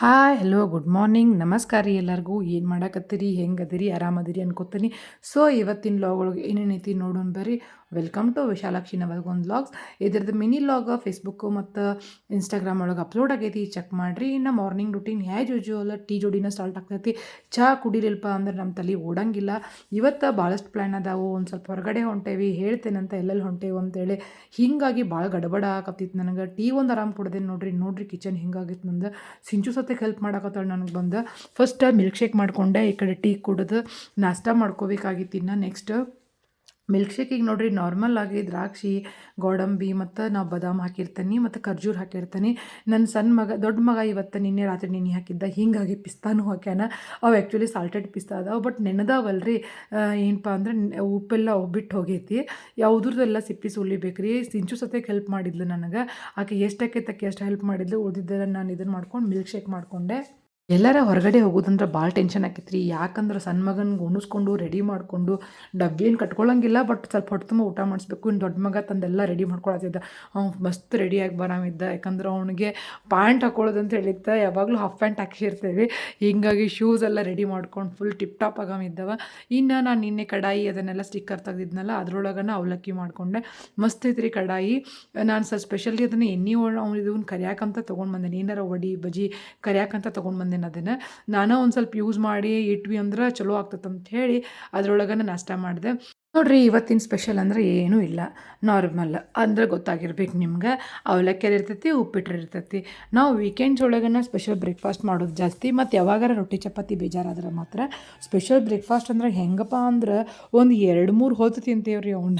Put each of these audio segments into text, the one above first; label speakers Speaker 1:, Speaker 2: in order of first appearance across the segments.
Speaker 1: Hi hello good morning ನಮಸ್ಕಾರ ರೀ ಎಲ್ಲರಿಗೂ. ಏನು ಮಾಡಕತ್ತೀರಿ? ಹೆಂಗೆ ಅದೀರಿ ಆರಾಮದಿರಿ ಅನ್ಕೋತೀನಿ. ಸೊ ಇವತ್ತಿನ ಲಾಗ್ ಒಳಗೆ ಏನೇನೈತಿ ನೋಡೋಣ ಬರ್ರಿ. Welcome to Vishalakshi Navalgond logs ಇದ್ರದ್ದು ಮಿನಿ ಲಾಗ್ ಫೇಸ್ಬುಕ್ಕು ಮತ್ತು ಇನ್ಸ್ಟಾಗ್ರಾಮ್ ಒಳಗೆ ಅಪ್ಲೋಡ್ ಆಗೈತಿ. ಚೆಕ್ ಮಾಡಿರಿ. ಇನ್ನು ಮಾರ್ನಿಂಗ್ ರುಟೀನ್ ಹ್ಯಾ ಜೋಜು ಅಲ್ಲ, ಟೀ ಜೋಡಿನ ಸ್ಟಾರ್ಟ್ ಆಗ್ತೈತಿ. ಚಹಾ ಕುಡಿರಿಲ್ಪ ಅಂದ್ರೆ ನಮ್ಮ ತಲೆ ಓಡಂಗಿಲ್ಲ. ಇವತ್ತು ಭಾಳಷ್ಟು ಪ್ಲ್ಯಾನ್ ಅದಾವು. ಒಂದು ಸ್ವಲ್ಪ ಹೊರಗಡೆ ಹೊಂಟೇವಿ. ಹೇಳ್ತೇನಂತ ಎಲ್ಲೆಲ್ಲಿ ಹೊಂಟೇವು ಅಂತೇಳಿ. ಹೀಗಾಗಿ ಭಾಳ ಗಡಬಡ ಆಕತ್ತಿತ್ತು ನನಗೆ. ಟೀ ಒಂದು ಆರಾಮ್ ಕುಡ್ದೇನೆ ನೋಡ್ರಿ. ನೋಡ್ರಿ ಕಿಚನ್ ಹಿಂಗಾಗಿತ್ತು ನಂದು. ಸಿಂಚು ಸತ್ಯಕ್ಕೆ ಹೆಲ್ಪ್ ಮಾಡೋಕತ್ತಾಳೆ ನನಗೆ ಬಂದು. ಫಸ್ಟ್ ಮಿಲ್ಕ್ ಶೇಕ್ ಮಾಡಿಕೊಂಡೆ, ಈ ಕಡೆ ಟೀ ಕುಡಿದು, ನಾಷ್ಟ ಮಾಡ್ಕೋಬೇಕಾಗಿತ್ತು ಇನ್ನು ನೆಕ್ಸ್ಟ್ ಮಿಲ್ಕ್ ಶೇಕಿಗೆ ನೋಡಿರಿ ನಾರ್ಮಲ್ ಆಗಿ ದ್ರಾಕ್ಷಿ, ಗೋಡಂಬಿ ಮತ್ತು ನಾವು ಬಾದಾಮ್ ಹಾಕಿರ್ತೀನಿ ಮತ್ತು ಖರ್ಜೂರ್ ಹಾಕಿರ್ತೀನಿ. ನನ್ನ ಸಣ್ಣ ಮಗ, ದೊಡ್ಡ ಮಗ ಇವತ್ತು ನಿನ್ನೆ ರಾತ್ರಿ ನೆನೆ ಹಾಕಿದ್ದ ಹೀಗಾಗಿ ಪಿಸ್ತಾನು ಹಾಕ್ಯಾನ. ಅವು ಆ್ಯಕ್ಚುಲಿ ಸಾಲ್ಟೆಡ್ ಪಿಸ್ತಾ ಅದಾವೆ ಬಟ್ ನೆನೆದಾವಲ್ರಿ. ಏನಪ್ಪ ಅಂದ್ರೆ ಉಪ್ಪೆಲ್ಲ ಒಬ್ಬಿಟ್ಟು ಹೋಗೈತಿ. ಯಾವುದ್ರದ್ದೆಲ್ಲ ಸಿಪ್ಪಿ ಸುಲಿಬೇಕು ರೀ ಸಿಂಚು ಸತೆಗೆ ಹೆಲ್ಪ್ ಮಾಡಿದ್ಲು ನನಗೆ. ಆಕೆ ಎಷ್ಟಕ್ಕೆ ತಕ್ಕೆ ಎಷ್ಟು ಹೆಲ್ಪ್ ಮಾಡಿದ್ಲು ಉಳಿದಿದ್ದೆಲ್ಲ ನಾನು ಇದನ್ನು ಮಾಡ್ಕೊಂಡು ಮಿಲ್ಕ್ ಶೇಕ್ ಮಾಡಿಕೊಂಡೆ. ಎಲ್ಲರ ಹೊರಗಡೆ ಹೋಗೋದಂದ್ರೆ ಭಾಳ ಟೆನ್ಷನ್ ಆಕೈತೆ ರೀ ಯಾಕಂದ್ರೆ ಸಣ್ಣ ಮಗನಿಗೆ ಉಣಿಸ್ಕೊಂಡು ರೆಡಿ ಮಾಡಿಕೊಂಡು, ಡಬ್ಬಿ ಏನು ಕಟ್ಕೊಳ್ಳಂಗಿಲ್ಲ ಬಟ್ ಸ್ವಲ್ಪ ಹೊಟ್ಟೆ ತುಂಬ ಊಟ ಮಾಡಿಸ್ಬೇಕು. ಇನ್ನು ದೊಡ್ಡ ಮಗ ತಂದೆಲ್ಲ ರೆಡಿ ಮಾಡ್ಕೊಳತ್ತಿದ್ದ. ಅವ್ನು ಮಸ್ತ್ ರೆಡಿಯಾಗಿ ಬರಾಮಿದ್ದ ಯಾಕಂದ್ರೆ ಅವನಿಗೆ ಪ್ಯಾಂಟ್ ಹಾಕೊಳ್ಳೋದು ಅಂತ ಹೇಳಿದ್ದ. ಯಾವಾಗಲೂ ಹಾಫ್ ಪ್ಯಾಂಟ್ ಹಾಕಿರ್ತೇವೆ ಹೀಗಾಗಿ ಶೂಸ್ ಎಲ್ಲ ರೆಡಿ ಮಾಡ್ಕೊಂಡು ಫುಲ್ ಟಿಪ್ ಟಾಪ್ ಆಗಾಮಿದ್ದವ ಇನ್ನು ನಾನು ನಿನ್ನೆ ಕಡಾಯಿ ಅದನ್ನೆಲ್ಲ ಸ್ಟಿಕ್ಕರ್ ತೆಗೆದಿದ್ನಲ್ಲ, ಅದರೊಳಗನ ಅವಲಕ್ಕಿ ಮಾಡಿಕೊಂಡೆ. ಮಸ್ತ್ ಐತ್ರಿ ಕಡಾಯಿ. ನಾನು ಸ್ವಲ್ಪ ಸ್ಪೆಷಲಿ ಅದನ್ನು ಎಣ್ಣೆ ಒಳ ಇದನ್ನು ಕರಿಯಾಕಂತ ತೊಗೊಂಡು ಬಂದೆ ಏನಾರ ವಡಿ ಬಜಿ ಕರಿಯಾಕಂತ ತೊಗೊಂಡು ಬಂದೇನೆ ಅದನ್ನು ನಾನು ಒಂದು ಸ್ವಲ್ಪ ಯೂಸ್ ಮಾಡಿ ಇಟ್ವಿ ಅಂದ್ರೆ ಚಲೋ ಆಗ್ತದೆ ಅಂತ ಹೇಳಿ ನಾನು ನಾಷ್ಟ ಮಾಡಿದೆ. ನೋಡ್ರಿ, ಇವತ್ತಿನ ಸ್ಪೆಷಲ್ ಅಂದ್ರೆ ಏನೂ ಇಲ್ಲ. ನಾರ್ಮಲ್ ಅಂದ್ರೆ ಗೊತ್ತಾಗಿರ್ಬೇಕು ನಿಮ್ಗೆ. ಅವಲಕ್ಕಿಯರ್ ಇರ್ತೈತಿ, ಉಪ್ಪಿಟ್ರು ಇರ್ತೈತಿ. ನಾವು ವೀಕೆಂಡ್ಸ್ ಒಳಗನ ಸ್ಪೆಷಲ್ ಬ್ರೇಕ್ಫಾಸ್ಟ್ ಮಾಡೋದು ಜಾಸ್ತಿ. ಮತ್ತು ಯಾವಾಗಾರ ರೊಟ್ಟಿ, ಚಪಾತಿ ಬೇಜಾರಾದ್ರೆ ಮಾತ್ರ ಸ್ಪೆಷಲ್ ಬ್ರೇಕ್ಫಾಸ್ಟ್ ಅಂದ್ರೆ ಹೆಂಗಪ್ಪ ಅಂದ್ರೆ ಒಂದು ಎರಡು ಮೂರು ಹೊತ್ತು ತಿಂತೇವೆ ರೀ ಅವನ್ನ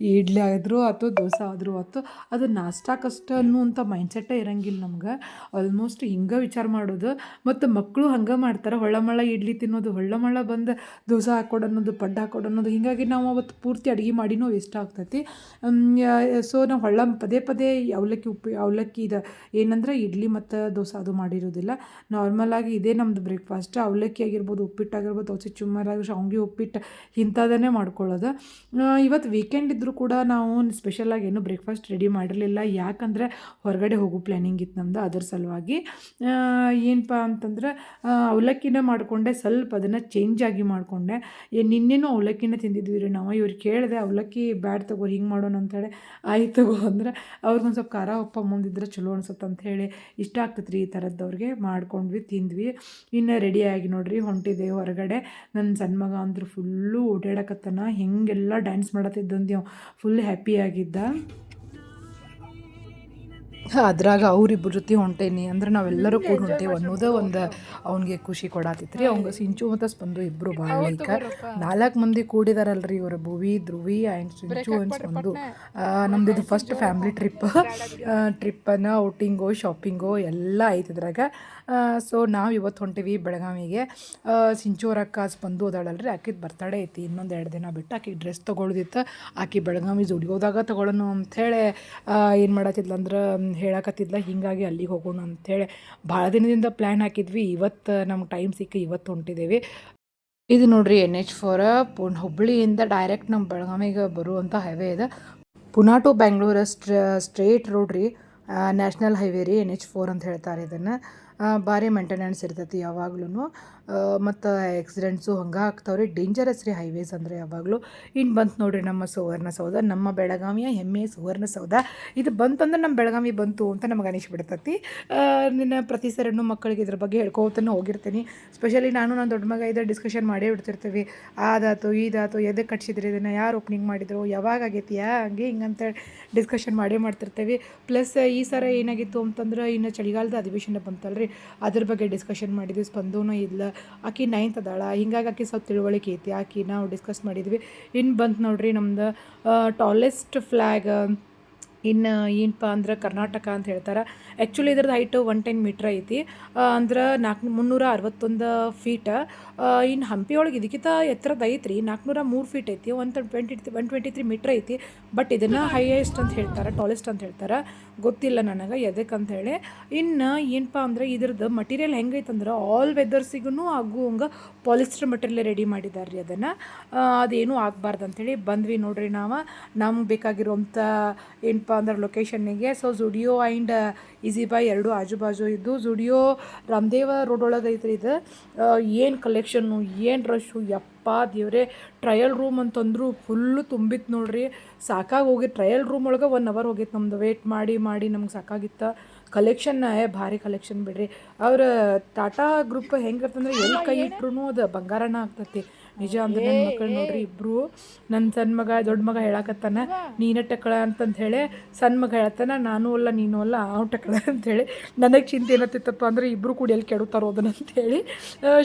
Speaker 1: ಇಡ್ಲಿ ಆದರೂ ಅಥವಾ ದೋಸೆ ಆದರೂ ಅಥವಾ ಅದು ನಾಷ್ಟಾಕಷ್ಟು ಅನ್ನುವಂಥ ಮೈಂಡ್ಸೆಟ್ಟೇ ಇರಂಗಿಲ್ಲ ನಮ್ಗೆ. ಆಲ್ಮೋಸ್ಟ್ ಹಿಂಗೆ ವಿಚಾರ ಮಾಡೋದು. ಮತ್ತು ಮಕ್ಕಳು ಹಂಗೆ ಮಾಡ್ತಾರೆ. ಹೊಳ್ಳಮಳ್ಳ ಇಡ್ಲಿ ತಿನ್ನೋದು, ಹೊಳ್ಳಮಳ್ಳ ಬಂದು ದೋಸೆ ಅನ್ನೋದು ಪಡ್ಡು ಅನ್ನೋದು ಹೀಗಾಗಿ ನಾವು ಅವತ್ತು ಪೂರ್ತಿ ಅಡುಗೆ ಮಾಡಿನೂ ವೇಸ್ಟ್ ಆಗ್ತೈತಿ. ಸೊ ನಾವು ಹೊಳ್ಳ ಪದೇ ಪದೇ ಅವಲಕ್ಕಿ ಉಪ್ಪು ಅವಲಕ್ಕಿ ಇದು, ಏನಂದ್ರೆ ಇಡ್ಲಿ ಮತ್ತು ದೋಸೆ ಅದು ಮಾಡಿರೋದಿಲ್ಲ. ನಾರ್ಮಲಾಗಿ ಇದೇ ನಮ್ಮದು ಬ್ರೇಕ್ಫಾಸ್ಟ್ ಅವಲಕ್ಕಿ ಆಗಿರ್ಬೋದು, ಉಪ್ಪಿಟ್ಟು ಆಗಿರ್ಬೋದು ದೋಸೆ ಚುಮ್ಮರಾಗಿ ಶಾವ್ಗೆ ಉಪ್ಪಿಟ್ಟು ಇಂಥದನ್ನೇ ಮಾಡ್ಕೊಳ್ಳೋದು ಇವತ್ತು ವೀಕೆಂಡ್ ಇದ್ದರೂ ಕೂಡ ನಾವು ಸ್ಪೆಷಲಾಗಿ ಏನೂ ಬ್ರೇಕ್ಫಾಸ್ಟ್ ರೆಡಿ ಮಾಡಿರಲಿಲ್ಲ. ಯಾಕಂದರೆ ಹೊರಗಡೆ ಹೋಗೋ ಪ್ಲ್ಯಾನಿಂಗ್ ಇತ್ತು ನಮ್ಮದು ಅದರ ಸಲುವಾಗಿ. ಏನಪ್ಪ ಅಂತಂದ್ರೆ ಅವಲಕ್ಕಿನ ಮಾಡಿಕೊಂಡೆ, ಸ್ವಲ್ಪ ಅದನ್ನು ಚೇಂಜ್ ಆಗಿ ಮಾಡಿಕೊಂಡೆ. ನಿನ್ನೆನೂ ಅವಲಕ್ಕಿನ ತಿಂದಿದ್ವಿ ರೀ ನಾವು ಇವ್ರಿಗೆ ಕೇಳಿದೆ, ಅವಲಕ್ಕಿ ಬ್ಯಾಡ್ ತಗೋ, ಹಿಂಗೆ ಮಾಡೋಣ ಅಂತೇಳಿ ಆಯ್ತು ತಗೋ ಅಂದ್ರೆ ಅವ್ರಿಗೊಂದು ಸ್ವಲ್ಪ ಖಾರ ಉಪ್ಪ ಮುಂದಿದ್ರೆ ಚಲೋ ಅನ್ಸುತ್ತೆ ಹೇಳಿ ಇಷ್ಟ ಆಗ್ತೈತೆ ರೀ ಈ ಥರದ್ದವ್ರಿಗೆ ಮಾಡ್ಕೊಂಡ್ವಿ, ತಿಂದ್ವಿ. ಇನ್ನು ರೆಡಿಯಾಗಿ ನೋಡ್ರಿ, ಹೊಂಟಿದೆ ಹೊರಗಡೆ. ನನ್ನ ಸಣ್ಣ ಮಗ ಅಂದ್ರೆ ಫುಲ್ಲು ಓಡಾಡಕತ್ತನ, ಹೆಂಗೆಲ್ಲ ಡ್ಯಾನ್ಸ್ ಮಾಡತ್ತಿದ್ದಂದು ಫುಲ್ ಹ್ಯಾಪಿಯಾಗಿದ್ದ ಅದ್ರಾಗ ಅವ್ರಿಬ್ಬರ ಜೊತೆ ಹೊಂಟೇನಿ. ಅಂದ್ರೆ ನಾವೆಲ್ಲರೂ ಕೂಡ ಹೊಂಟೇವಿ ಅನ್ನೋದೇ ಒಂದು ಅವ್ನಿಗೆ ಖುಷಿ ಕೊಡಾತಿತ್ತು ರೀ ಅವ್ಗೆ ಸಿಂಚು ಮತ್ತು ಸ್ಪಂದು ಇಬ್ಬರು ಭಾಳ ಲೈಕ. ನಾಲ್ಕು ಮಂದಿ ಕೂಡಿದಾರಲ್ರಿ ಇವರು ಭುವಿ ಧ್ರುವಿ ಆ್ಯಂಡ್ ಸಿಂಚು ಆ್ಯಂಡ್ ಸ್ಪಂದು. ನಮ್ದು ಇದು ಫಸ್ಟ್ ಫ್ಯಾಮಿಲಿ ಟ್ರಿಪ್ ಟ್ರಿಪ್ಪನ್ನು ಔಟಿಂಗು ಶಾಪಿಂಗು ಎಲ್ಲ ಐತೆ ಇದ್ರಾಗ. ಸೊ ನಾವು ಇವತ್ತು ಹೊಂಟೀವಿ ಬೆಳಗಾವಿಗೆ. ಸಿಂಚು ಅವ್ರ ಅಕ್ಕ ಸ್ಪಂದು ಅದಾಳಲ್ರಿ. ಆಕಿದು ಬರ್ತಡೇ ಐತಿ. ಇನ್ನೊಂದು ಎರಡು ದಿನ ಬಿಟ್ಟು ಆಕಿಗೆ ಡ್ರೆಸ್ ತೊಗೊಳ್ದಿತ್ತು. ಆಕೆ ಬೆಳಗಾವಿ ಜುಡಿಯೋದಾಗ ತೊಗೊಳ್ಳೋಣ ಅಂಥೇಳಿ ಏನು ಮಾಡತ್ತಿದ್ಲ ಅಂದ್ರೆ ಹೇಳಕತ್ತಿದ್ಲ, ಹೀಗಾಗಿ ಅಲ್ಲಿಗೆ ಹೋಗೋಣ ಅಂಥೇಳಿ ಭಾಳ ದಿನದಿಂದ ಪ್ಲ್ಯಾನ್ ಹಾಕಿದ್ವಿ. ಇವತ್ತು, ನಮ್ಗೆ ಟೈಮ್ ಸಿಕ್ಕಿ ಇವತ್ತು ಹೊಂಟಿದ್ದೇವೆ ಇದು ನೋಡ್ರಿ ಎನ್ ಎಚ್ ಫೋರ್ ಪುಣ್ ಹುಬ್ಬಳ್ಳಿಯಿಂದ ಡೈರೆಕ್ಟ್ ನಮ್ಮ ಬೆಳಗಾವಿಗೆ ಬರುವಂಥ ಹೈವೇ ಇದೆ. Pune to Bangalore straight road ರೀ. ನ್ಯಾಷನಲ್ ಹೈವೇ ರೀ ಎನ್ ಎಚ್ ಫೋರ್ ಅಂತ ಹೇಳ್ತಾರೆ ಇದನ್ನು. ಭಾರಿ ಮೇಂಟೆನೆನ್ಸ್ ಇರ್ತೈತಿ ಯಾವಾಗ್ಲೂ ಮತ್ತು ಆ್ಯಕ್ಸಿಡೆಂಟ್ಸು ಹಂಗೆ ಆಗ್ತಾವ್ರಿ. ಡೇಂಜರಸ್ ರೀ ಹೈವೇಸ್ ಅಂದರೆ ಯಾವಾಗಲೂ. ಇನ್ನು ಬಂತು ನೋಡಿರಿ ನಮ್ಮ ಸುವರ್ಣಸೌಧ, ನಮ್ಮ ಬೆಳಗಾವಿಯ ಹೆಮ್ಮೆಯ ಸುವರ್ಣಸೌಧ. ಇದು ಬಂತಂದ್ರೆ ನಮ್ಮ ಬೆಳಗಾವಿ ಬಂತು ಅಂತ ನಮಗೆ ಅನಿಸ್ಬಿಡ್ತತಿ. ನಿನ್ನ ಪ್ರತಿ ಸರಣು ಮಕ್ಕಳಿಗೆ ಇದ್ರ ಬಗ್ಗೆ ಹೇಳ್ಕೊತಾನೆ ಹೋಗಿರ್ತೀನಿ. ಸ್ಪೆಷಲಿ ನಾನು ನನ್ನ ದೊಡ್ಡ ಮಗ ಇದ್ದ ಡಿಸ್ಕಷನ್ ಮಾಡೇ ಬಿಡ್ತಿರ್ತೀವಿ. ಅದಾತು ಇದಾತು ಎದಕ್ಕೆ ಕಟ್ಸಿದ್ರಿ ಇದನ್ನು? ಯಾರು ಓಪನಿಂಗ್ ಮಾಡಿದ್ರು? ಯಾವಾಗ ಆಗೈತಿ ಯಾ ಹಂಗೆ ಹಿಂಗಂತ ಡಿಸ್ಕಷನ್ ಮಾಡೇ ಮಾಡ್ತಿರ್ತೀವಿ. ಪ್ಲಸ್ ಈ ಸರ ಏನಾಗಿತ್ತು ಅಂತಂದ್ರೆ ಇನ್ನು ಚಳಿಗಾಲದ ಅಧಿವೇಶನ ಬಂತಲ್ರಿ. ಅದ್ರ ಬಗ್ಗೆ ಡಿಸ್ಕಷನ್ ಮಾಡಿದ್ವಿ. ಸ್ಪಂದನೂ ಇಲ್ಲ. ಆಕಿ ನೈನ್ತ್ ಅದಾಳ. ಹಿಂಗಾಗಿ ಆಕಿ ಸ್ವಲ್ಪ ತಿಳುವಳಿಕೆ ಐತಿ. ಆಕಿ ನಾವು ಡಿಸ್ಕಸ್ ಮಾಡಿದ್ವಿ. ಇನ್ನು ಬಂತು ನೋಡ್ರಿ ನಮ್ದು ಟಾಲೆಸ್ಟ್ ಫ್ಲ್ಯಾಗ್ ಇನ್ನು ಏನಪ್ಪ ಅಂದ್ರೆ ಕರ್ನಾಟಕ ಅಂತ ಹೇಳ್ತಾರೆ. ಆ್ಯಕ್ಚುಲಿ ಇದ್ರದ್ದು ಹೈಟ್ ಒನ್ ಟೆನ್ ಮೀಟ್ರ್ ಐತಿ. ಅಂದ್ರೆ ನಾಲ್ಕು ಮುನ್ನೂರ ಅರವತ್ತೊಂದು ಫೀಟ ಇನ್ನು ಹಂಪಿ ಒಳಗೆ ಇದಕ್ಕಿಂತ ಎತ್ತರದ ಐತ್ರಿ ನಾಲ್ಕುನೂರ ಮೂರು ಫೀಟ್ ಐತಿ. One twenty one twenty three metre ಐತಿ. ಬಟ್ ಇದನ್ನು ಹೈಯೆಸ್ಟ್ ಅಂತ ಹೇಳ್ತಾರೆ ಟಾಲೆಸ್ಟ್ ಅಂತ ಹೇಳ್ತಾರೆ. ಗೊತ್ತಿಲ್ಲ ನನಗೆ ಎದಕ್ಕೆ ಅಂತ ಹೇಳಿ. ಇನ್ನು ಏನಪ್ಪ ಅಂದ್ರೆ ಇದ್ರದ್ದು ಮಟೀರಿಯಲ್ ಹೆಂಗೈತಂದ್ರೆ ಆಲ್ ವೆದರ್ಸಿಗೂ ಆಗುವಂಗೆ ಪಾಲಿಸ್ಟರ್ ಮಟೀರಿಯಲ್ ರೆಡಿ ಮಾಡಿದ್ದಾರೆ ರೀ ಅದನ್ನು. ಅದೇನು ಆಗಬಾರ್ದು ಅಂಥೇಳಿ ಬಂದ್ವಿ ನೋಡ್ರಿ ನಾವು. ನಮ್ಗೆ ಬೇಕಾಗಿರುವಂಥ ಏನಪ್ಪ ಅಂದ್ರೆ ಲೊಕೇಶನ್ನಿಗೆ so Zudio and easy buy ಎರಡು ಆಜು ಬಾಜು ಇದ್ದು ಜುಡಿಯೋ ರಾಮದೇವ ರೋಡ್ ಒಳಗೆ ಐತ್ರಿ ಇದು. ಏನು ಕಲೆಕ್ಷನ್ನು ಏನು ರಶ್ಶು ಯಪ್ಪ ದೇವ್ರೆ. ಟ್ರಯಲ್ ರೂಮ್ ಅಂತಂದ್ರು ಫುಲ್ಲು ತುಂಬಿತ್ತು ನೋಡ್ರಿ. ಸಾಕಾಗಿ ಹೋಗಿ ಟ್ರಯಲ್ ರೂಮ್ ಒಳಗೆ ಒನ್ ಅವರ್ ಹೋಗಿತ್ತು ನಮ್ದು. ವೇಟ್ ಮಾಡಿ ಮಾಡಿ ನಮ್ಗೆ ಸಾಕಾಗಿತ್ತು. ಕಲೆಕ್ಷನ್ನ ಏ ಭಾರಿ ಕಲೆಕ್ಷನ್ ಬಿಡ್ರಿ. ಅವ್ರ ಟಾಟಾ ಗ್ರೂಪ್ ಹೆಂಗಿರ್ತಂದ್ರೆ ಎಲ್ಲಿ ಕೈ ಇಟ್ರು ಅದು ಬಂಗಾರನ ಆಗ್ತತಿ. ನಿಜ ಅಂದ್ರೆ ನನ್ನ ಮಕ್ಕಳು ನೋಡ್ರಿ ಇಬ್ರು. ನನ್ನ ಸಣ್ಣ ಮಗ ದೊಡ್ಡ ಮಗ ಹೇಳಾಕತ್ತಾನ ನೀನೇ ಟಕಳ ಅಂತಂತ ಹೇಳಿ ಸಣ್ಣ ಮಗ ಹೇಳ್ತಾನ ನಾನು ಅಲ್ಲ ನೀನು ಅಲ್ಲ ಅವ್ ಟಕಳ ಅಂತೇಳಿ ನನಗೆ ಚಿಂತೆ ಏನತ್ತಿತ್ತಪ್ಪ ಅಂದ್ರೆ ಇಬ್ರು ಕೂಡ ಎಲ್ಲಿ ಕೆಡುತ್ತಾರೋ ಅದನ್ನ ಅಂತೇಳಿ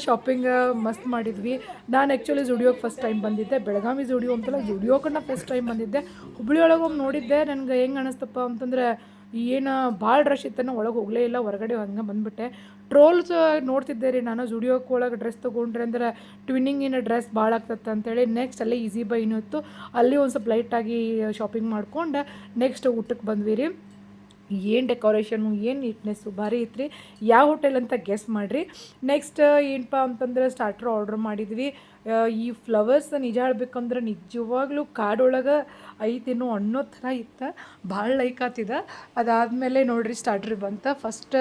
Speaker 1: ಶಾಪಿಂಗ್ ಮಸ್ತ್ ಮಾಡಿದ್ವಿ. ನಾನು ಆ್ಯಕ್ಚುಲಿ ಜುಡಿಯೋಗೆ ಫಸ್ಟ್ ಟೈಮ್ ಬಂದಿದ್ದೆ ಬೆಳಗಾವಿ ಜುಡಿಯೋ ಅಂತಲ್ಲ ಜುಡಿಯೋಗೆ ನಾ ಫಸ್ಟ್ ಟೈಮ್ ಬಂದಿದ್ದೆ. ಹುಬ್ಳಿ ಒಳಗೆ ಹೋಗಿ ನೋಡಿದ್ದೆ ನನಗೆ ಹೆಂಗೆ ಅನಿಸ್ತಪ್ಪ ಅಂತಂದ್ರೆ ಏನು ಭಾಳ ರಶ್ ಇತ್ತನ, ಒಳಗೆ ಹೋಗಲೇ ಇಲ್ಲ, ಹೊರಗಡೆ ಹಂಗೆ ಬಂದುಬಿಟ್ಟೆ. ಟ್ರೋಲ್ಸ್ ನೋಡ್ತಿದ್ದೆ ರೀ ನಾನು ಜುಡಿಯೋಕ್ಕೆ ಒಳಗೆ ಡ್ರೆಸ್ ತೊಗೊಂಡ್ರೆ ಅಂದ್ರೆ ಟ್ವಿನ್ನಿಂಗಿನ ಡ್ರೆಸ್ ಭಾಳ ಆಗ್ತತ್ತೆ ಅಂತೇಳಿ ನೆಕ್ಸ್ಟ್ ಅಲ್ಲೇ ಈಸಿ ಬೈನೂ ಇತ್ತು. ಅಲ್ಲಿ ಒಂದು ಸ್ವಲ್ಪ ಲೈಟಾಗಿ ಶಾಪಿಂಗ್ ಮಾಡ್ಕೊಂಡು ನೆಕ್ಸ್ಟ್ ಊಟಕ್ಕೆ ಬಂದ್ವಿ ರೀ. ಏನು ಡೆಕೋರೇಷನು ಏನು ನೀಟ್ನೆಸ್ಸು ಭಾರಿ ಐತ್ರಿ. ಯಾವ ಹೋಟೆಲ್ ಅಂತ ಗೆಸ್ ಮಾಡಿರಿ. ನೆಕ್ಸ್ಟ್ ಏನಪ್ಪ ಅಂತಂದ್ರೆ ಸ್ಟಾರ್ಟರ್ ಆರ್ಡ್ರ್ ಮಾಡಿದ್ವಿ. ಈ ಫ್ಲವರ್ಸ್ ನಿಜ ಹೇಳ್ಬೇಕಂದ್ರೆ ನಿಜವಾಗ್ಲೂ ಕಾಡೊಳಗೆ ಐತೇನೋ ಅನ್ನೋ ಥರ ಇತ್ತು. ಭಾಳ ಲೈಕ್ ಆತಿದ. ಅದಾದಮೇಲೆ ನೋಡ್ರಿ ಸ್ಟಾರ್ಟ್ರಿ ಬಂತ. ಫಸ್ಟ್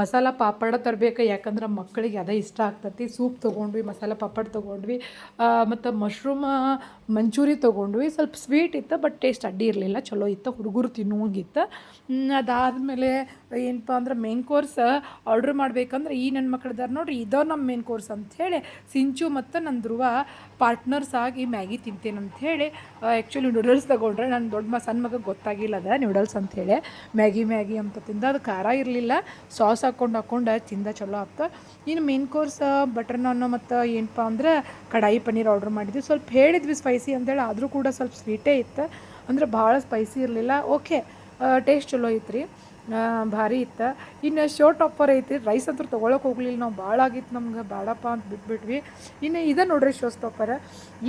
Speaker 1: ಮಸಾಲ ಪಾಪಡ ತರಬೇಕು. ಯಾಕಂದ್ರೆ ಮಕ್ಕಳಿಗೆ ಅದೇ ಇಷ್ಟ ಆಗ್ತತಿ. ಸೂಪ್ ತೊಗೊಂಡ್ವಿ, ಮಸಾಲ ಪಾಪಡ್ ತೊಗೊಂಡ್ವಿ. ಮತ್ತು ಮಶ್ರೂಮ್ ಮಂಚೂರಿ ತೊಗೊಂಡ್ವಿ ಸ್ವಲ್ಪ ಸ್ವೀಟ್ ಇತ್ತು ಬಟ್ ಟೇಸ್ಟ್ ಅಡ್ಡಿ ಇರಲಿಲ್ಲ, ಚಲೋ ಇತ್ತು, ಹುಡುಗರು ತಿನ್ನುವಂಗಿತ್ತು. ಅದಾದಮೇಲೆ ಏನಪ್ಪ ಅಂದ್ರೆ ಮೇನ್ ಕೋರ್ಸ್ ಆರ್ಡ್ರ್ ಮಾಡ್ಬೇಕಂದ್ರೆ ಈ ನನ್ನ ಮಕ್ಳದಾರ ನೋಡ್ರಿ, ಇದೋ ನಮ್ಮ ಮೇನ್ ಕೋರ್ಸ್ ಅಂಥೇಳಿ ಸಿಂಚು ಮತ್ತು ನನ್ನ ಧ್ರುವ ಪಾರ್ಟ್ನರ್ಸ್ ಆಗಿ ಮ್ಯಾಗಿ ತಿಂತೇನೆ ಅಂಥೇಳಿ ಆ್ಯಕ್ಚುಲಿ ನೂಡಲ್ಸ್ ತಗೊಂಡ್ರೆ ನನ್ನ ದೊಡ್ಡ ಮ ಸಣ್ಣ ಮಗ ಗೊತ್ತಾಗಿಲ್ಲ ಅದ ನೂಡಲ್ಸ್ ಅಂಥೇಳಿ ಮ್ಯಾಗಿ ಮ್ಯಾಗಿ ಅಂತ ತಿಂದ, ಅದು ಖಾರ ಇರಲಿಲ್ಲ ಸಾಸ್ ಹಾಕ್ಕೊಂಡು ಹಾಕ್ಕೊಂಡು ತಿಂದ ಚಲೋ ಆಗ್ತ ಇನ್ನು ಮೇನ್ ಕೋರ್ಸ್ ಬಟರ್ ನಾನು ಮತ್ತು ಏನಪ್ಪ ಅಂದ್ರೆ ಕಡಾಯಿ ಪನ್ನೀರ್ ಆರ್ಡ್ರ್ ಮಾಡಿದ್ವಿ. ಸ್ವಲ್ಪ ಹೇಳಿದ್ವಿ ಸ್ಪೈಸಿ ಅಂತೇಳಿ ಆದರೂ ಕೂಡ ಸ್ವಲ್ಪ ಸ್ವೀಟೇ ಇತ್ತು. ಅಂದ್ರೆ ಭಾಳ ಸ್ಪೈಸಿ ಇರಲಿಲ್ಲ. ಓಕೆ ಟೇಸ್ಟ್ ಚಲೋ ಐತ್ರಿ. ರೀ ಭಾರಿ ಇತ್ತು. ಇನ್ನು ಶೋ ಟಾಪರ್ ಐತಿ ರೈಸ್ ಅಂತೂ ತೊಗೊಳಕ್ಕೆ ಹೋಗ್ಲಿಲ್ಲ ನಾವು. ಭಾಳ ಆಗಿತ್ತು ನಮ್ಗೆ. ಬೇಡಪ್ಪ ಅಂತ ಬಿಟ್ಬಿಟ್ವಿ. ಇನ್ನು ಇದೆ ನೋಡ್ರಿ ಶೋ ಸ್ಟಾಪರ್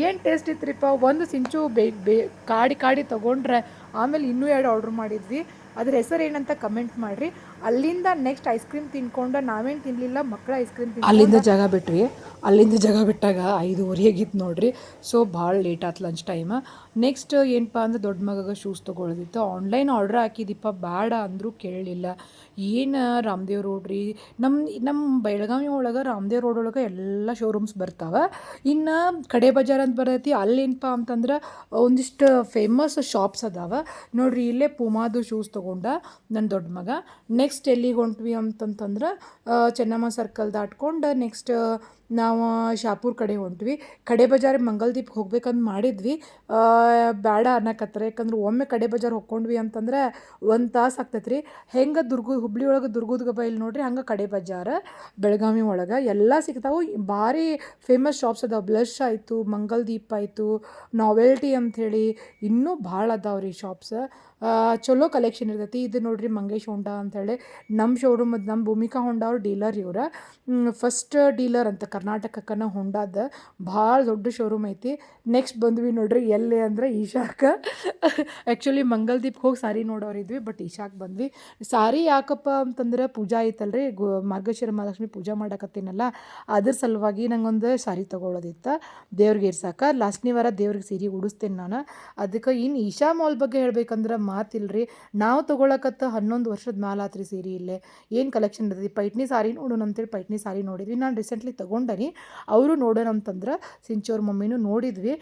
Speaker 1: ಏನು ಟೇಸ್ಟ್ ಇತ್ರಿಪ್ಪ ಒಂದು ಸಿಂಚು ಬೇ ಬೇ, ಕಾಡಿ ಕಾಡಿ ತೊಗೊಂಡ್ರೆ ಆಮೇಲೆ ಇನ್ನೂ ಎರಡು ಆರ್ಡ್ರ್ ಮಾಡಿದ್ವಿ. ಅದ್ರ ಹೆಸರು ಏನಂತ ಕಮೆಂಟ್ ಮಾಡಿರಿ. ಅಲ್ಲಿಂದ ನೆಕ್ಸ್ಟ್ ಐಸ್ ಕ್ರೀಮ್ ತಿನ್ಕೊಂಡು ನಾವೇನು ತಿನ್ನಲಿಲ್ಲ ಮಕ್ಕಳ ಐಸ್ ಕ್ರೀಮ್ ಅಲ್ಲಿಂದ ಜಾಗ ಬಿಟ್ರಿ. ಅಲ್ಲಿಂದ ಜಾಗ ಬಿಟ್ಟಾಗ ಐದುವರೆ ಆಗಿತ್ತು ನೋಡ್ರಿ. ಸೊ ಭಾಳ ಲೇಟ್ ಆಯ್ತು ಲಂಚ್ ಟೈಮ್ ನೆಕ್ಸ್ಟ್ ಏನಪ್ಪ ಅಂದ್ರೆ ದೊಡ್ಡ ಮಗಗೆ ಶೂಸ್ ತೊಗೊಳೋದಿತ್ತು. ಆನ್ಲೈನ್ ಆರ್ಡ್ರ್ ಹಾಕಿದಿಪ್ಪ ಬೇಡ ಅಂದರೂ ಕೇಳಲಿಲ್ಲ. ಏನು ರಾಮದೇವ್ ರೋಡ್ ರೀ? ನಮ್ಮ ನಮ್ಮ ಬೆಳಗಾವಿ ಒಳಗೆ, ರಾಮದೇವ್ ರೋಡ್ ಒಳಗೆ ಎಲ್ಲ ಶೋರೂಮ್ಸ್ ಬರ್ತಾವೆ. ಇನ್ನು ಕಡೆ ಬಜಾರ್ ಅಂತ ಬರ್ತೈತಿ. ಅಲ್ಲಿ ಏನಪ್ಪ ಅಂತಂದ್ರೆ ಒಂದಿಷ್ಟು ಫೇಮಸ್ ಶಾಪ್ಸ್ ಅದಾವ. ನೋಡ್ರಿ, ಇಲ್ಲೇ ಪುಮಾದು ಶೂಸ್ ತೊಗೊಂಡ ನನ್ನ ದೊಡ್ಡ ಮಗ. ನೆಕ್ಸ್ಟ್ ಎಲ್ಲಿಗೆ ಹೊಂಟ್ವಿ ಅಂತಂತಂದ್ರೆ ಚೆನ್ನಮ್ಮ ಸರ್ಕಲ್ ದಾಟ್ಕೊಂಡು ನೆಕ್ಸ್ಟ್ ನಾವು ಶಾಪುರ್ ಕಡೆ ಹೊಂಟ್ವಿ. ಕಡೆ ಬಜಾರ್ ಮಂಗಲ್ದೀಪ್ ಹೋಗ್ಬೇಕಂತ ಮಾಡಿದ್ವಿ. ಬೇಡ ಅನ್ನಕತ್ತರ ಯಾಕಂದ್ರೆ ಒಮ್ಮೆ ಕಡೆ ಬಜಾರ್ ಹೊಕ್ಕೊಂಡ್ವಿ ಅಂತಂದ್ರೆ ಒಂದು ತಾಸು ಆಗ್ತೈತೆ ರೀ ಹೆಂಗೆ ದುರ್ಗ, ಹುಬ್ಳಿ ಒಳಗೆ ದುರ್ಗದ ಇಲ್ಲಿ ನೋಡ್ರಿ, ಹಂಗೆ ಕಡೆ ಬಜಾರ, ಬೆಳಗಾವಿ ಒಳಗೆ ಎಲ್ಲ ಸಿಗ್ತಾವೆ. ಭಾರಿ ಫೇಮಸ್ ಶಾಪ್ಸ್ ಅದಾವೆ. ಬ್ಲಶ್ ಆಯಿತು, ಮಂಗಲ್ದೀಪ್ ಆಯಿತು ನಾವೆಲ್ಟಿ ಅಂಥೇಳಿ ಇನ್ನೂ ಭಾಳ ಅದಾವೆ ರೀ ಶಾಪ್ಸ್ ಚಲೋ ಕಲೆಕ್ಷನ್ ಇರ್ತೈತಿ. ಇದು ನೋಡ್ರಿ ಮಂಗೇಶ್ ಹೊಂಡಾ ಹೇಳಿ. ನಮ್ಮ ಶೋರೂಮ್ ನಮ್ಮ ಭೂಮಿಕಾ ಹೊಂಡಾ ಅವ್ರ ಡೀಲರ್ ಇವ್ರ. ಫಸ್ಟ್ ಡೀಲರ್ ಅಂತ ಕರ್ನಾಟಕಕ್ಕನ ಹೊಂಡಾದ ಭಾಳ ದೊಡ್ಡ ಶೋರೂಮ್ ಐತಿ. ನೆಕ್ಸ್ಟ್ ಬಂದ್ವಿ ನೋಡ್ರಿ, ಎಲ್ಲಿ ಅಂದ್ರೆ ಈಶಾಕ. ಆ್ಯಕ್ಚುಲಿ ಮಂಗಲ್ದೀಪ್ ಹೋಗಿ ಸಾರಿ ನೋಡೋರಿದ್ವಿ ಬಟ್ ಈಶಾಕ್ ಬಂದ್ವಿ. ಸಾರಿ ಯಾಕಪ್ಪ ಅಂತಂದ್ರೆ ಪೂಜಾ ಐತಲ್ರಿ, ಗೋ ಮಾರ್ಗಶಿರ ಮಹಾಲಕ್ಷ್ಮಿ ಪೂಜಾ ಮಾಡಕತ್ತೀನಲ್ಲ, ಅದ್ರ ಸಲುವಾಗಿ ನಂಗೊಂದು ಸಾರಿ ತೊಗೊಳೋದಿತ್ತು, ದೇವ್ರಿಗೆ ಇರ್ಸಾಕ ಲಾಸ್ಟ್ನೇ ವಾರ ದೇವ್ರಿಗೆ ಸೀರೆ ಉಡಿಸ್ತೇನೆ ನಾನು. ಅದಕ್ಕೆ ಇನ್ನು ಈಶಾ ಮಾಲ್ ಬಗ್ಗೆ ಹೇಳ್ಬೇಕಂದ್ರೆ ಮಾತಿಲ್ರಿ, ನಾವು ತೊಗೊಳಕತ್ತ ಹನ್ನೊಂದು ವರ್ಷದ ಮ್ಯಾಲ ಆತ್ರಿ ಸೀರೆ ಇಲ್ಲೇ. ಏನು ಕಲೆಕ್ಷನ್ ಇರ್ತೈತಿ ಪೈಟ್ನಿ ಸಾರಿ ನೋಡೋಣ ಅಂತೇಳಿ ಪೈಟ್ನಿ ಸಾರಿ ನೋಡಿದ್ವಿ. ನಾನು ರೀಸೆಂಟ್ಲಿ ತೊಗೊಂಡನಿ ಅವರು ನೋಡೋಣ ಅಂತಂದ್ರೆ ಸಿಂಚೋರ್ ಮಮ್ಮಿನೂ ನೋಡಿದ್ವಿ.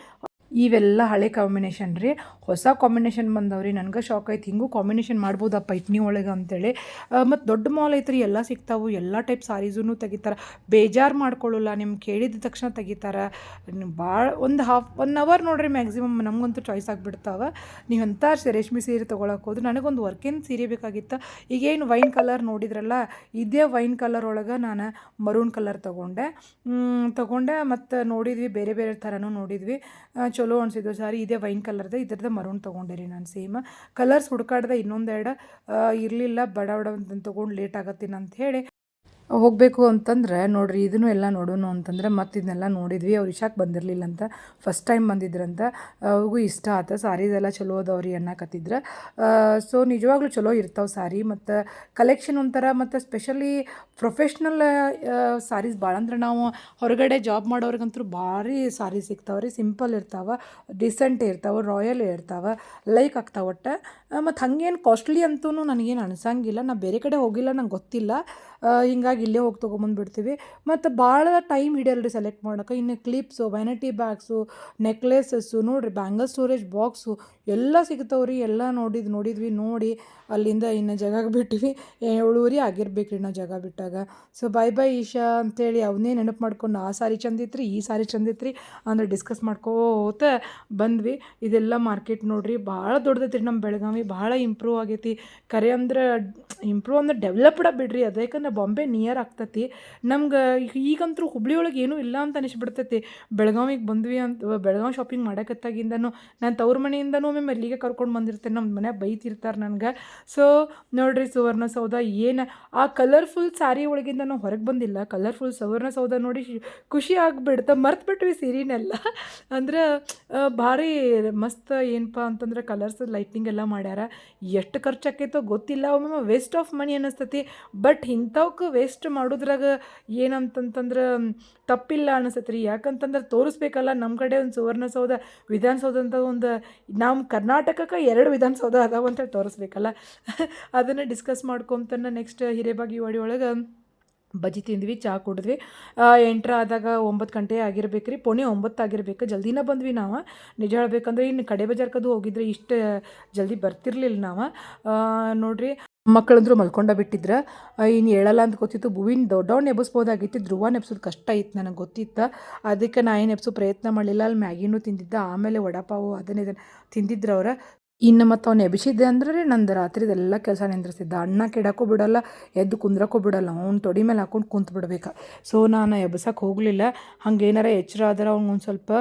Speaker 1: ಇವೆಲ್ಲ ಹಳೆ ಕಾಂಬಿನೇಷನ್ ರೀ. ಹೊಸ ಕಾಂಬಿನೇಷನ್ ಬಂದವ್ರಿ. ನನಗೆ ಶಾಕ್ ಆಯ್ತು. ಹಿಂಗೂ ಕಾಂಬಿನೇಷನ್ ಮಾಡ್ಬೋದಪ್ಪ ಇಟ್ನಿ ಒಳಗೆ ಅಂತೇಳಿ. ಮತ್ತು ದೊಡ್ಡ ಮಾಲ್ ಐತ್ರಿ. ಎಲ್ಲ ಸಿಗ್ತಾವು. ಎಲ್ಲ ಟೈಪ್ ಸಾರೀಸೂ ತೆಗಿತಾರೆ. ಬೇಜಾರು ಮಾಡ್ಕೊಳ್ಳಲ್ಲ. ನಿಮ್ಗೆ ಕೇಳಿದ ತಕ್ಷಣ ತೆಗಿತಾರೆ. ಭಾಳ ಒಂದು ಹಾಫ್ ಒನ್ ಅವರ್ ನೋಡ್ರಿ ಮ್ಯಾಕ್ಸಿಮಮ್ ನಮಗಂತೂ ಚಾಯ್ಸ್ ಆಗಿಬಿಡ್ತಾವೆ. ನೀವು ಎಂಥ ರೇಷ್ಮೆ ಸೀರೆ ತೊಗೊಳಕ್ಕೆ ಹೋದ್ರೆ. ನನಗೊಂದು ವರ್ಕಿನ್ ಸೀರೆ ಬೇಕಾಗಿತ್ತು? ಈಗೇನು ವೈನ್ ಕಲರ್ ನೋಡಿದ್ರಲ್ಲ? ಇದೇ ವೈನ್ ಕಲರ್ ಒಳಗೆ ನಾನು ಮರೂನ್ ಕಲರ್ ತೊಗೊಂಡೆ. ತೊಗೊಂಡೆ. ಮತ್ತು ನೋಡಿದ್ವಿ. ಬೇರೆ ಬೇರೆ ಥರನೂ ನೋಡಿದ್ವಿ. ಆ, ಚಲೋ ಅನಿಸಿದ್ದು ಸಾರಿ, ಇದೇ ವೈನ್ ಕಲರ್ದ, ಇದ್ರದ್ದು ಮರೂನ್ ತೊಗೊಂಡಿರಿ ನಾನು ಸೇಮ್ ಕಲರ್ಸ್ ಹುಡ್ಕಾಡ್ದೆ ಇನ್ನೊಂದೆರಡು ಇರಲಿಲ್ಲ, ಬಡ ಬಡ ಅಂತ ತೊಗೊಂಡು ಲೇಟ್ ಆಗತ್ತೀನಿ ಅಂತ ಹೇಳಿ. ಹೋಗಬೇಕು ಅಂತಂದ್ರೆ ನೋಡ್ರಿ, ಇದನ್ನು ಎಲ್ಲ ನೋಡೋಣ ಅಂತಂದ್ರೆ ಮತ್ತು ಇದನ್ನೆಲ್ಲ ನೋಡಿದ್ವಿ, ಅವ್ರು ಇಶಾಕ್ ಬಂದಿರಲಿಲ್ಲ ಅಂತ. ಫಸ್ಟ್ ಟೈಮ್ ಬಂದಿದ್ರಂತ. ಅವ್ರಿಗೂ ಇಷ್ಟ ಆತ. ಎಲ್ಲ ಚಲೋ ಅದಾವ್ರಿ ಅನ್ನಕತ್ತಿದ್ರು. ಸೊ ನಿಜವಾಗ್ಲೂ ಚಲೋ ಇರ್ತಾವೆ ಸಾರಿ, ಮತ್ತು ಕಲೆಕ್ಷನ್ ಒಂಥರ, ಮತ್ತು ಸ್ಪೆಷಲಿ ಪ್ರೊಫೆಷ್ನಲ್ ಸಾರೀಸ್ ಭಾಳ ಅಂದ್ರೆ ನಾವು ಹೊರಗಡೆ ಜಾಬ್ ಮಾಡೋರಿಗಂತೂ ಭಾರಿ ಸಾರಿ ಸಿಗ್ತಾವೆ ರೀ ಸಿಂಪಲ್ ಇರ್ತಾವೆ ಡಿಸೆಂಟ್ ಇರ್ತಾವೆ ರಾಯಲ್ ಇರ್ತಾವೆ ಲೈಕ್ ಆಗ್ತಾವೆ ಒಟ್ಟು. ಮತ್ತು ಹಂಗೇನು ಕಾಸ್ಟ್ಲಿ ಅಂತೂ ನನಗೇನು ಅನ್ಸಂಗಿಲ್ಲ. ನಾ ಬೇರೆ ಕಡೆ ಹೋಗಿಲ್ಲ, ನಂಗೆ ಗೊತ್ತಿಲ್ಲ. ಹಿಂಗಾಗಿ ಇಲ್ಲೇ ಹೋಗಿ ತೊಗೊಂಬಂದ್ಬಿಡ್ತೀವಿ. ಮತ್ತು ಭಾಳ ಟೈಮ್ ಹಿಡಿಯಲ್ಲ ರೀ ಸೆಲೆಕ್ಟ್ ಮಾಡೋಕೆ ಇನ್ನು ಕ್ಲಿಪ್ಸು ವೈನಟಿ ಬ್ಯಾಗ್ಸು ನೆಕ್ಲೆಸಸ್ಸು ನೋಡಿರಿ ಬ್ಯಾಂಗಲ್ ಸ್ಟೋರೇಜ್ ಬಾಕ್ಸು ಎಲ್ಲ ಸಿಗ್ತಾವೆ ರೀ ಎಲ್ಲ ನೋಡಿದ್, ನೋಡಿದ್ವಿ, ನೋಡಿ ಅಲ್ಲಿಂದ ಇನ್ನು ಜಾಗ ಏಳುವರೆ ಆಗಿರ್ಬೇಕು ರೀ ನಾವು ಜಾಗ ಬಿಟ್ಟಾಗ. ಸೊ ಬೈ ಬೈ ಈಶಾ ಅಂತೇಳಿ ಅವನ್ನೇ ನೆನಪು ಮಾಡ್ಕೊಂಡು, ಆ ಸಾರಿ ಚಂದಿತ್ತು ಈ ಸಾರಿ ಚಂದಿತ್ತು ರೀ ಅಂದ್ರೆ ಡಿಸ್ಕಸ್ ಮಾಡ್ಕೋತ ಬಂದ್ವಿ. ಇದೆಲ್ಲ ಮಾರ್ಕೆಟ್ ನೋಡ್ರಿ, ಭಾಳ ದೊಡ್ಡದೈತಿ ನಮ್ಮ ಬೆಳಗಾವಿ. ಭಾಳ ಇಂಪ್ರೂವ್ ಆಗೈತಿ. ಕರೆ ಅಂದ್ರೆ ಇಂಪ್ರೂವ್ ಅಂದ್ರೆ ಡೆವಲಪ್ಡ ಬಿಡ್ರಿ. ಅದು ಯಾಕಂದ್ರೆ ಬಾಂಬೆ ನಿಯರ್ ಆಗ್ತತಿ. ನಮ್ಗೆ ಈಗಂತೂ ಹುಬ್ಳಿ ಒಳಗೆ ಏನೂ ಇಲ್ಲ ಅಂತ ಅನಿಸ್ಬಿಡ್ತೈತಿ. ಬೆಳಗಾವಿಗೆ ಬಂದ್ವಿ ಅಂತ ಬೆಳಗಾವಿ ಶಾಪಿಂಗ್ ಮಾಡಕತ್ತಾಗಿಂದನೂ, ನಾನು ತವ್ರ ಮನೆಯಿಂದನೂ ಒಮ್ಮೆ ಅಲ್ಲಿಗೆ ಕರ್ಕೊಂಡು ಬಂದಿರ್ತೇನೆ. ನಮ್ಮ ಮನೆ ಬೈತಿರ್ತಾರೆ ನನಗೆ. ಸೊ ನೋಡ್ರಿ ಸುವರ್ಣ ಸೌಧ ಏನು ಆ ಕಲರ್ಫುಲ್ ಸ್ಯಾರಿ ಒಳಗಿಂದ ನಾವು ಹೊರಗೆ ಬಂದಿಲ್ಲ. ಕಲರ್ಫುಲ್ ಸುವರ್ಣ ಸೌಧ ನೋಡಿ ಖುಷಿ ಆಗಿಬಿಡ್ತ. ಮರ್ತ್ಬಿಟ್ವಿ ಸೀರೆನೆಲ್ಲ. ಅಂದ್ರೆ ಭಾರಿ ಮಸ್ತ್ ಏನಪ್ಪ ಅಂತಂದ್ರೆ ಕಲರ್ಸ್ ಲೈಟಿಂಗ್ ಎಲ್ಲ ಮಾಡ್ಯಾರ. ಎಷ್ಟು ಖರ್ಚು ಆಕೈತೋ ಗೊತ್ತಿಲ್ಲ. ಒಮ್ಮೆ ವೇಸ್ಟ್ ಆಫ್ ಮನಿ ಅನ್ನಿಸ್ತತಿ ಬಟ್ ಇಂಥವಕ್ಕೆ ವೇಸ್ಟ್ ಮಾಡೋದ್ರಾಗ ಏನಂತಂತಂದ್ರೆ ತಪ್ಪಿಲ್ಲ ಅನಿಸತ್ತೆ ರೀ ಯಾಕಂತಂದ್ರೆ ತೋರಿಸ್ಬೇಕಲ್ಲ ನಮ್ಮ ಕಡೆ ಒಂದು ಸುವರ್ಣಸೌಧ ವಿಧಾನಸೌಧ ಅಂತ ಒಂದು ನಮ್ಮ ಕರ್ನಾಟಕಕ್ಕೆ ಎರಡು ವಿಧಾನಸೌಧ ಅದಾವ ಅಂತ ತೋರಿಸ್ಬೇಕಲ್ಲ. ಅದನ್ನು ಡಿಸ್ಕಸ್ ಮಾಡ್ಕೊತನ ನೆಕ್ಸ್ಟ್ ಹಿರೇಬಾಗಿ ಒಳಗೆ ಬಜ್ಜಿ ತಿಂದ್ವಿ ಚಹಾ ಕುಡಿದ್ವಿ. ಎಂಟ್ರ ಆದಾಗ ಒಂಬತ್ತು ಗಂಟೆ ಆಗಿರ್ಬೇಕು ರೀ ಪೋಣೆ ಒಂಬತ್ತು ಆಗಿರ್ಬೇಕು. ಜಲ್ದಿನ ಬಂದ್ವಿ ನಾವು. ನಿಜ ಹೇಳ್ಬೇಕಂದ್ರೆ ಇನ್ನು ಕಡೆ ಬಜಾರ್ಕದು ಹೋಗಿದ್ರೆ ಇಷ್ಟು ಜಲ್ದಿ ಬರ್ತಿರ್ಲಿಲ್ಲ ನಾವು. ನೋಡ್ರಿ. ಮಕ್ಕಳಂದ್ರು ಮಲ್ಕೊಂಡ ಬಿಟ್ಟಿದ್ರ. ಇನ್ನು ಹೇಳಲ್ಲ ಅಂತ ಗೊತ್ತಿತ್ತು. ಭುವಿನ ದೊಡ್ಡವನ್ನ ಎಬ್ಬಿಸ್ಬೋದಾಗಿತ್ತು ಧ್ರುವ ನೆಬ್ಸೋದು ಕಷ್ಟ ಇತ್ತು ನನಗೆ ಗೊತ್ತಿತ್ತು. ಅದಕ್ಕೆ ನಾ ಏನು ಎಬ್ಸೋ ಪ್ರಯತ್ನ ಮಾಡಲಿಲ್ಲ. ಅಲ್ಲಿ ಮ್ಯಾಗಿನೂ ತಿಂದಿದ್ದ. ಆಮೇಲೆ ವಡಾಪಾವು ಅದನ್ನ ಇದನ್ನು ತಿಂದಿದ್ರು ಅವ್ರು ಇನ್ನು ಮತ್ತು ಅವ್ನು ಎಬ್ಬಿಸಿದ್ದೆ ಅಂದ್ರೆ ರೀ ನಂದು ರಾತ್ರಿದೆಲ್ಲ ಕೆಲಸ ನಿಂದ್ರಿಸಿದ್ದ ಅಣ್ಣ ಕೆಡಕ್ಕೂ ಬಿಡಲ್ಲ, ಎದ್ದು ಕುಂದ್ರಕ್ಕೂ ಬಿಡಲ್ಲ. ಅವ್ನು ತೊಡಿ ಮೇಲೆ ಹಾಕೊಂಡು ಕುಂತು ಬಿಡ್ಬೇಕು. ಸೊ ನಾನು ಎಬ್ಸಕ್ಕೆ ಹೋಗಲಿಲ್ಲ. ಹಂಗೆ ಏನಾರ ಎಚ್ಚರ ಆದ್ರೆ ಅವ್ನು ಒಂದು ಸ್ವಲ್ಪ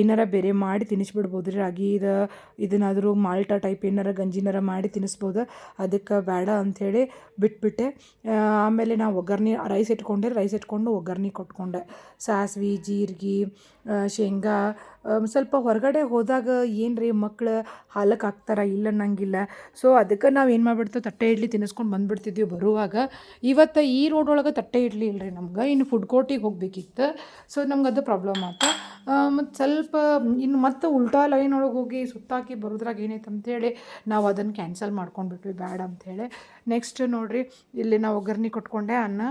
Speaker 1: ಏನಾರ ಬೇರೆ ಮಾಡಿ ತಿನ್ನಿಸ್ಬಿಡ್ಬೋದು ರೀ ರಾಗಿ ಇದು, ಇದನ್ನಾದರೂ ಮಾಲ್ಟ ಟೈಪ್ ಏನಾರ ಗಂಜಿನಾರ ಮಾಡಿ ತಿನ್ನಿಸ್ಬೋದು ಅದಕ್ಕೆ ಬೇಡ ಅಂಥೇಳಿ ಬಿಟ್ಬಿಟ್ಟೆ. ಆಮೇಲೆ ನಾ ಒಗ್ಗರ್ಣೆ ರೈಸ್ ಇಟ್ಕೊಂಡೆ. ರೈಸ್ ಇಟ್ಕೊಂಡು ಒಗ್ಗರ್ಣೆ ಕೊಟ್ಕೊಂಡೆ. ಸಾಸ್ವೆ, ಜೀರಿಗೆ ಶೇಂಗಾ ಸ್ವಲ್ಪ ಹೊರಗಡೆ ಹೋದಾಗ ಏನು ರೀ ಮಕ್ಳು ಹಾಲಕ್ಕೆ ಹಾಕ್ತಾರ ಇಲ್ಲ ಅನ್ನಂಗಿಲ್ಲ. ಸೊ ಅದಕ್ಕೆ ನಾವು ಏನು ಮಾಡ್ಬಿಡ್ತೇವೆ? ತಟ್ಟೆ ಇಡ್ಲಿ ತಿನ್ನಿಸ್ಕೊಂಡು ಬಂದುಬಿಡ್ತಿದ್ವಿ ಬರುವಾಗ. ಇವತ್ತು ಈ ರೋಡ್ ಒಳಗೆ ತಟ್ಟೆ ಇಡ್ಲಿ ಇಲ್ಲರಿ ನಮ್ಗೆ. ಇನ್ನು ಫುಡ್ ಕೋರ್ಟಿಗೆ ಹೋಗಬೇಕಿತ್ತು. ಸೊ ನಮ್ಗೆ ಅದು ಪ್ರಾಬ್ಲಮ್ ಆಯ್ತು ಮತ್ತು ಸ್ವಲ್ಪ ಇನ್ನು ಮತ್ತೆ ಉಲ್ಟಾ ಲೈನ್ ಒಳಗೆ ಹೋಗಿ ಸುತ್ತಾಕಿ ಬರೋದ್ರಾಗ ಏನೈತೆ ಅಂತೇಳಿ ನಾವು ಅದನ್ನು ಕ್ಯಾನ್ಸಲ್ ಮಾಡ್ಕೊಂಡ್ಬಿಟ್ವಿ. ಬೇಡ ಅಂಥೇಳಿ ನೆಕ್ಸ್ಟ್ ನೋಡಿರಿ, ಇಲ್ಲಿ ನಾವು ಒಗ್ಗರ್ಣೆ ಕೊಟ್ಕೊಂಡೆ ಅನ್ನ.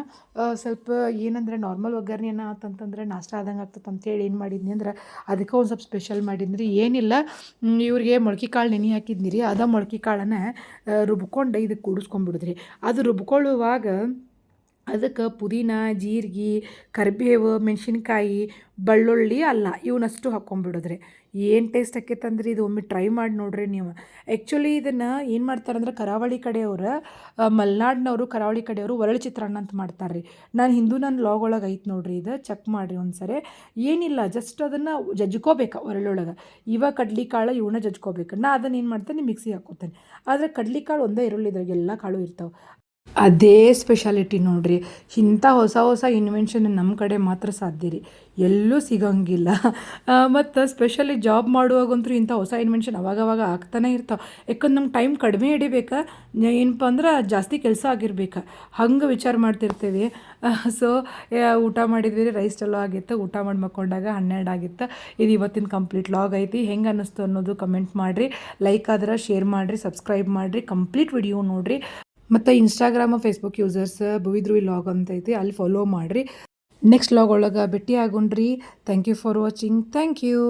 Speaker 1: ಸ್ವಲ್ಪ ಏನಂದರೆ ನಾರ್ಮಲ್ ಒಗ್ಗರ್ಣಿ ಅನ್ನ ಅಂತಂತಂದರೆ ನಾಷ್ಟ ಆದಂಗೆ ಆಗ್ತದೆ ಅಂತೇಳಿ ಏನು ಮಾಡಿದ್ನಿ ಅಂದ್ರೆ ಅದಕ್ಕೆ ಒಂದು ಸ್ವಲ್ಪ ಸ್ಪೆಷಲ್ ಮಾಡಿದ್ನಿ ಏನಿಲ್ಲ ಇವ್ರಿಗೆ ಮೊಳಕೆ ಕಾಳು ನೆನೆ ಹಾಕಿದ್ನಿ ರೀ ಅದ ಮೊಳಕೆ ಕಾಳನ್ನು ರುಬ್ಕೊಂಡು ಇದಕ್ಕೆ ಕೂಡಿಸ್ಕೊಂಡ್ಬಿಡಿದ್ರಿ ಅದು ರುಬ್ಕೊಳ್ಳುವಾಗ ಅದಕ್ಕೆ ಪುದೀನ, ಜೀರಿಗೆ, ಕರಿಬೇವು, ಮೆಣಸಿನ್ಕಾಯಿ, ಬೆಳ್ಳುಳ್ಳಿ, ಅಲ್ಲ ಇವನ್ನಷ್ಟು ಹಾಕ್ಕೊಂಬಿಡೋದ್ರಿ. ಏನು ಟೇಸ್ಟ್ ಆಕೈತಂದ್ರೆ? ಇದು ಒಮ್ಮೆ ಟ್ರೈ ಮಾಡಿ ನೋಡ್ರಿ ನೀವು. ಆ್ಯಕ್ಚುಲಿ ಇದನ್ನು ಏನು ಮಾಡ್ತಾರಂದ್ರೆ ಕರಾವಳಿ ಕಡೆಯವರು ಮಲೆನಾಡಿನವರು ಕರಾವಳಿ ಕಡೆಯವರು ಒರಳು ಚಿತ್ರಾನ್ನ ಅಂತ ಮಾಡ್ತಾರೆ ರೀ ನಾನು ಹಿಂದೂ ನನ್ನ ಲಾಗ್ ಒಳಗೆ ಐತೆ ನೋಡ್ರಿ ಇದು ಚೆಕ್ ಮಾಡಿರಿ ಒಂದು ಸರಿ ಏನಿಲ್ಲ ಜಸ್ಟ್ ಅದನ್ನು ಜಜ್ಕೋಬೇಕು ಒರಳೊಳಗೆ ಇವಾಗ ಕಡ್ಲಿಕಾಳು ಇವನ್ನ ಜಜ್ಕೋಬೇಕು. ನಾ ಅದನ್ನು ಏನು ಮಾಡ್ತೇನೆ ಮಿಕ್ಸಿ ಹಾಕೋತೇನೆ. ಆದರೆ ಕಡ್ಲಿಕಾಳು ಒಂದೇ ಇರಲ್ಲ ಇದ್ರಾಗ ಎಲ್ಲ ಕಾಳು ಇರ್ತಾವೆ. ಅದೇ ಸ್ಪೆಷಾಲಿಟಿ ನೋಡಿರಿ. ಇಂಥ ಹೊಸ ಹೊಸ ಇನ್ವೆನ್ಷನ್ ನಮ್ಮ ಕಡೆ ಮಾತ್ರ ಸಾಧ್ಯ ರೀ. ಎಲ್ಲೂ ಸಿಗೋಂಗಿಲ್ಲ. ಮತ್ತು ಸ್ಪೆಷಲಿ ಜಾಬ್ ಮಾಡುವಾಗಂತೂ ಇಂಥ ಹೊಸ ಇನ್ವೆನ್ಷನ್ ಅವಾಗವಾಗ ಆಗ್ತಾನೆ ಇರ್ತಾವೆ. ಯಾಕಂದ್ರೆ ನಮ್ಗೆ ಟೈಮ್ ಕಡಿಮೆ ಹಿಡಿಬೇಕಾ. ಏನಪ್ಪ ಅಂದ್ರೆ ಜಾಸ್ತಿ ಕೆಲಸ ಆಗಿರ್ಬೇಕು. ಹಂಗೆ ವಿಚಾರ ಮಾಡ್ತಿರ್ತೀವಿ. ಸೊ ಊಟ ಮಾಡಿದ್ವಿ ರೈಸ್ ಚಲೋ ಆಗಿತ್ತು. ಊಟ ಮಾಡಿ ಮಕ್ಕೊಂಡಾಗ ಹನ್ನೆರಡು ಆಗಿತ್ತು. ಇದು ಇವತ್ತಿನ ಕಂಪ್ಲೀಟ್ ಲಾಗ್ ಐತಿ. ಹೆಂಗೆ ಅನ್ನಿಸ್ತು ಅನ್ನೋದು ಕಮೆಂಟ್ ಮಾಡಿರಿ. ಲೈಕ್ ಆದ್ರೆ ಶೇರ್ ಮಾಡಿರಿ ಸಬ್ಸ್ಕ್ರೈಬ್ ಮಾಡಿರಿ. ಕಂಪ್ಲೀಟ್ ವಿಡಿಯೋ ನೋಡಿರಿ. ಮತ್ತು Instagram Facebook users Bhuvidhruvi log ಅಂತ ಐತಿ, ಅಲ್ಲಿ ಫಾಲೋ ಮಾಡಿರಿ. ನೆಕ್ಸ್ಟ್ ಲಾಗ್ ಒಳಗೆ ಭೇಟಿ ಆಗೋಣ್ರಿ thank you for watching thank you